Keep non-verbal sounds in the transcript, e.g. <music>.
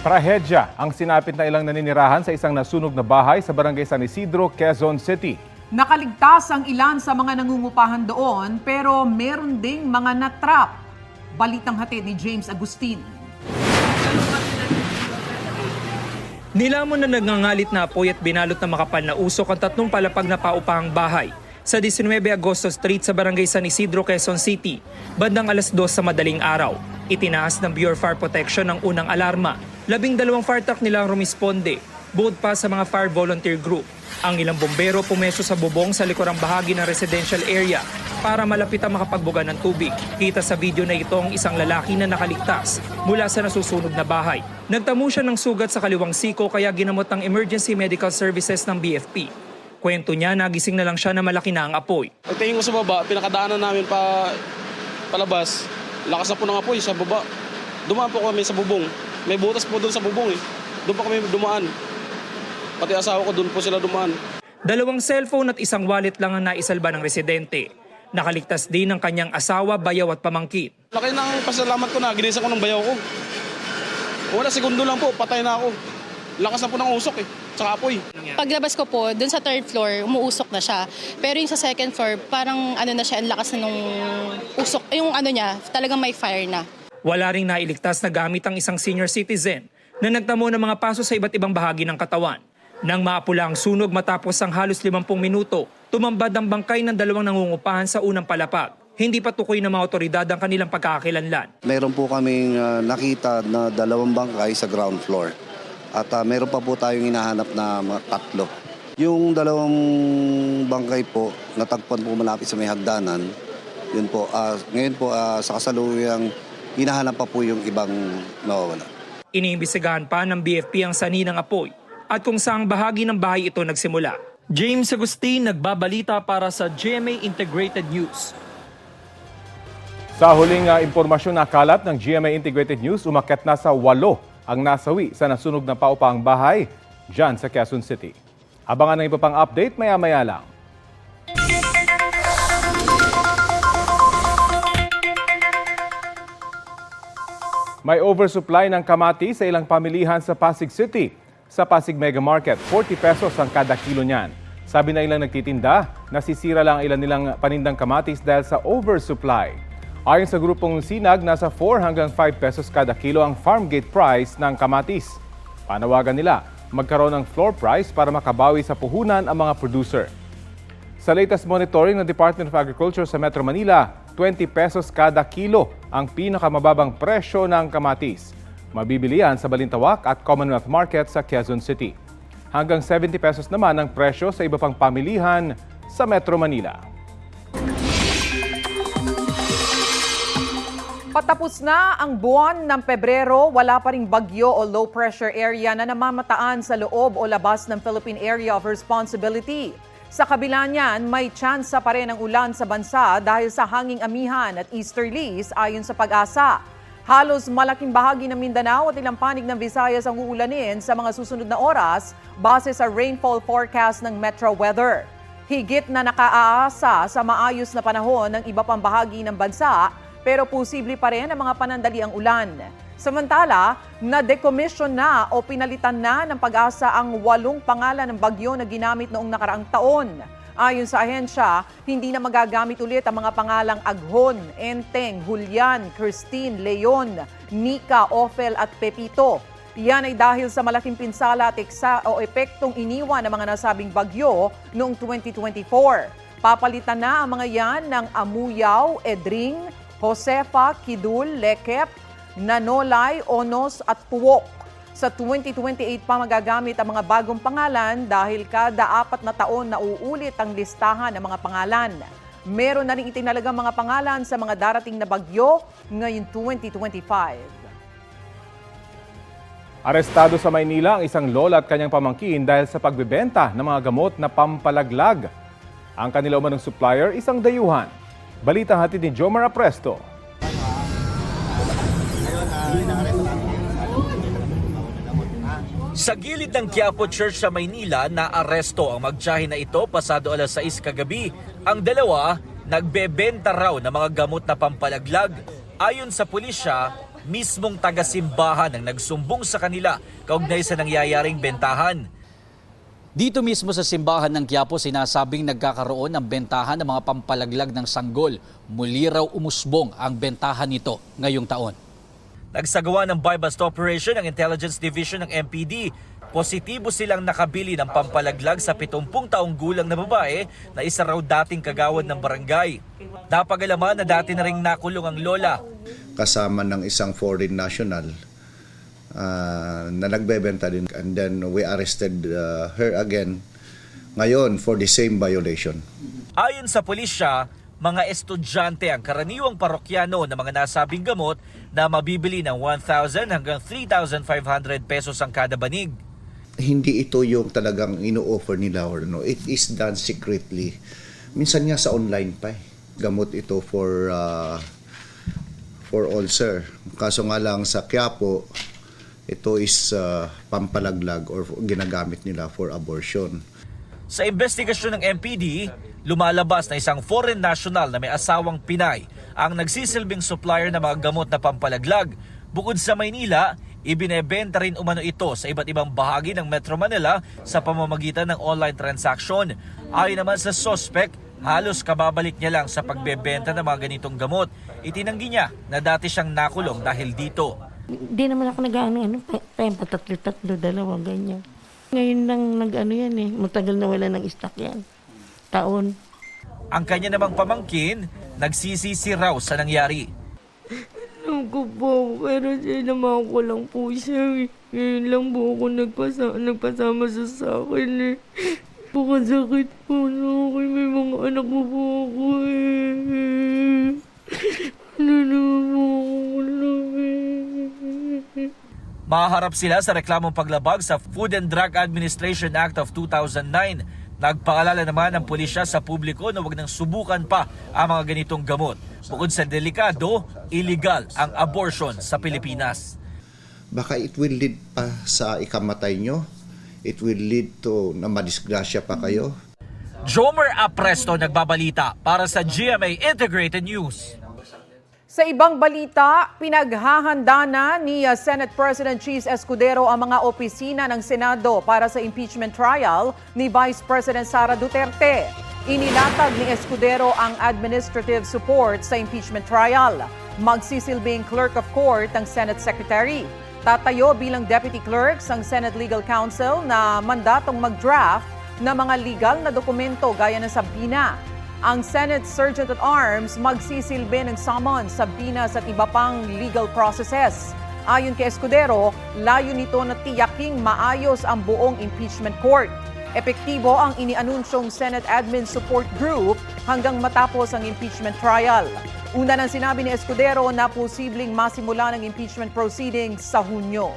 Trahedya ang sinapit na ilang naninirahan sa isang nasunog na bahay sa barangay San Isidro, Quezon City. Nakaligtas ang ilan sa mga nangungupahan doon pero meron ding mga natrap. Balitang hatid ni James Agustin. Nilamon na nagngangalit na apoy at binalot na makapal na usok ang tatlong palapag na paupahang bahay sa 19 Agosto Street sa Barangay San Isidro, Quezon City, bandang alas 2 sa madaling araw. Itinaas ng Bureau of Fire Protection ang unang alarma. Labing dalawang fire truck nila ang rumisponde, bukod pa sa mga fire volunteer group. Ang ilang bombero pumeso sa bubong sa likurang bahagi ng residential area para malapit ang makapagbuga ng tubig. Kita sa video na ito ang isang lalaki na nakaligtas mula sa nasusunog na bahay. Nagtamo siya ng sugat sa kaliwang siko kaya ginamot ng Emergency Medical Services ng BFP. Kwento niya, nagising na lang siya na malaki na ang apoy. Pagtingin ko sa baba, pinakadaanan namin pa palabas. Lakas na po ng apoy sa baba. Dumaan po kami sa bubong. May butas po doon sa bubong eh. Doon pa kami dumaan. Pati asawa ko doon po sila dumaan. Dalawang cellphone at isang wallet lang ang naisalba ng residente. Nakaligtas din ang kanyang asawa, bayaw at pamangkin. Laki ng pasalamat ko na, ginisa ko ng bayaw ko. Wala, segundo lang po, patay na ako. Lakas na po ng usok eh, tsaka apoy. Paglabas ko po, dun sa third floor, umuusok na siya. Pero yung sa second floor, parang ano na siya, ang lakas na nung usok. Yung ano niya, talagang may fire na. Wala ring nailigtas na gamit ang isang senior citizen na nagtamo ng mga paso sa iba't ibang bahagi ng katawan. Nang maapula ang sunog matapos ang halos 50 minuto, tumambad ang bangkay ng dalawang nangungupahan sa unang palapag. Hindi pa tukoy ng mga otoridad ang kanilang pagkakakilanlan. Meron po kaming ah, nakita na dalawang bangkay sa ground floor. At ah, meron pa po tayong hinahanap na mga tatlo. Yung dalawang bangkay po, natagpuan po malapit sa may hagdanan. Yun po, ah, ngayon po ah, sa kasaluyang hinahanap pa po yung ibang nawawala. Iniimbestigahan pa ng BFP ang sani ng apoy at kung saang bahagi ng bahay ito nagsimula. James Agustin nagbabalita para sa GMA Integrated News. Sa huling ah, impormasyon na kalat ng GMA Integrated News, umakyat na sa walo ang nasawi sa nasunog na paupang bahay dyan sa Quezon City. Abangan ng iba pang update maya-maya lang. May oversupply ng kamati sa ilang pamilihan sa Pasig City. Sa Pasig Mega Market, 40 pesos ang kada kilo niyan. Sabi na ilang nagtitinda, nasisira lang ang ilan nilang panindang kamatis dahil sa oversupply. Ayon sa grupong Sinag, nasa 4 hanggang 5 pesos kada kilo ang farm gate price ng kamatis. Panawagan nila, magkaroon ng floor price para makabawi sa puhunan ang mga producer. Sa latest monitoring ng Department of Agriculture sa Metro Manila, 20 pesos kada kilo ang pinakamababang presyo ng kamatis. Mabibili yan sa Balintawak at Commonwealth Market sa Quezon City. Hanggang 70 pesos naman ang presyo sa iba pang pamilihan sa Metro Manila. Patapos na ang buwan ng Pebrero, wala pa ring bagyo o low pressure area na namamataan sa loob o labas ng Philippine Area of Responsibility. Sa kabila niyan, may tsansa pa rin ang ulan sa bansa dahil sa hanging amihan at easterlies ayon sa pag-asa. Halos malaking bahagi ng Mindanao at ilang panig ng Visayas ang uulanin sa mga susunod na oras base sa rainfall forecast ng Metro Weather. Higit na nakaaasa sa maayos na panahon ng iba pang bahagi ng bansa pero posible pa rin ang mga panandaliang ulan. Samantala, na-decommission na o pinalitan na ng pag-asa ang walong pangalan ng bagyo na ginamit noong nakaraang taon. Ayon sa ahensya, hindi na magagamit ulit ang mga pangalang Aghon, Enteng, Julian, Christine, Leon, Nika, Ophel at Pepito. Yan ay dahil sa malaking pinsala at eksa o epektong iniwan ng mga nasabing bagyo noong 2024. Papalitan na ang mga yan ng Amuyaw, Edring, Josefa, Kidul, Lekep, Nanolay, Onos at Puwok. Sa 2028 pa magagamit ang mga bagong pangalan dahil kada apat na taon na uulit ang listahan ng mga pangalan. Meron na rin itinalagang mga pangalan sa mga darating na bagyo ngayong 2025. Arestado sa Maynila ang isang lola at kanyang pamangkin dahil sa pagbebenta ng mga gamot na pampalaglag. Ang kanila umanong supplier, isang dayuhan. Balita hatid ni Jomar Apresto. Sa gilid ng Quiapo Church sa Maynila, naaresto ang magtiyahe na ito pasado alas 6 kagabi. Ang dalawa, nagbebenta raw ng mga gamot na pampalaglag. Ayon sa pulisya, mismong taga-simbahan ang nagsumbong sa kanila kaugnay sa nangyayaring bentahan. Dito mismo sa simbahan ng Quiapo, sinasabing nagkakaroon ng bentahan ng mga pampalaglag ng sanggol. Muli raw umusbong ang bentahan nito ngayong taon. Nagsagawa ng buy-bust operation ng Intelligence Division ng MPD. Positibo silang nakabili ng pampalaglag sa 70 taong gulang na babae na isa raw dating kagawad ng barangay. Napagalaman na dati na ring nakulong ang lola. kasama ng isang foreign national uh, na nagbebenta din. And then we arrested uh, her again ngayon for the same violation. Ayon sa pulisya, mga estudyante ang karaniwang parokyano ng mga nasabing gamot na mabibili ng 1,000 hanggang 3,500 pesos ang kada banig. Hindi ito yung talagang ino-offer nila or no. It is done secretly. Minsan nga sa online pa eh. Gamot ito for uh, for ulcer. Kaso nga lang sa Quiapo, ito is uh, pampalaglag or ginagamit nila for abortion. Sa investigasyon ng MPD, lumalabas na isang foreign national na may asawang Pinay ang nagsisilbing supplier ng mga gamot na pampalaglag. Bukod sa Maynila, ibinebenta rin umano ito sa iba't ibang bahagi ng Metro Manila sa pamamagitan ng online transaction. Ayon naman sa suspect, halos kababalik niya lang sa pagbebenta ng mga ganitong gamot. Itinanggi niya na dati siyang nakulong dahil dito. Hindi naman ako nag-ano, ano, tempa, tatlo-tatlo, dalawa, ganyan. Ngayon lang nag-ano yan eh, matagal na wala ng stock yan. Taon. Ang kanya namang pamangkin, nagsisisi raw sa nangyari. <laughs> Alam ko po, pero sinamahan ko lang po siya eh. Ngayon lang po ako nagpasa nagpasama sa akin eh. Baka sakit po na ako, may mga anak mo po ako eh. Ano naman po ako eh. Maharap sila sa reklamong paglabag sa Food and Drug Administration Act of 2009. Nagpaalala naman ang pulisya sa publiko na huwag nang subukan pa ang mga ganitong gamot. Bukod sa delikado, illegal ang abortion sa Pilipinas. Baka it will lead pa sa ikamatay nyo. It will lead to na madisgrasya pa kayo. Jomer Apresto nagbabalita para sa GMA Integrated News. Sa ibang balita, pinaghahanda na ni uh, Senate President Cheese Escudero ang mga opisina ng Senado para sa impeachment trial ni Vice President Sara Duterte. Inilatag ni Escudero ang administrative support sa impeachment trial. Magsisilbing clerk of court ang Senate Secretary. Tatayo bilang deputy clerks ang Senate Legal Counsel na mandatong mag-draft ng mga legal na dokumento gaya ng sabina. Ang Senate Sergeant at Arms magsisilbi ng summons sa binas at iba pang legal processes. Ayon kay Escudero, layo nito na tiyaking maayos ang buong impeachment court. Epektibo ang inianunsyong Senate Admin Support Group hanggang matapos ang impeachment trial. Una nang sinabi ni Escudero na posibleng masimula ng impeachment proceedings sa Hunyo.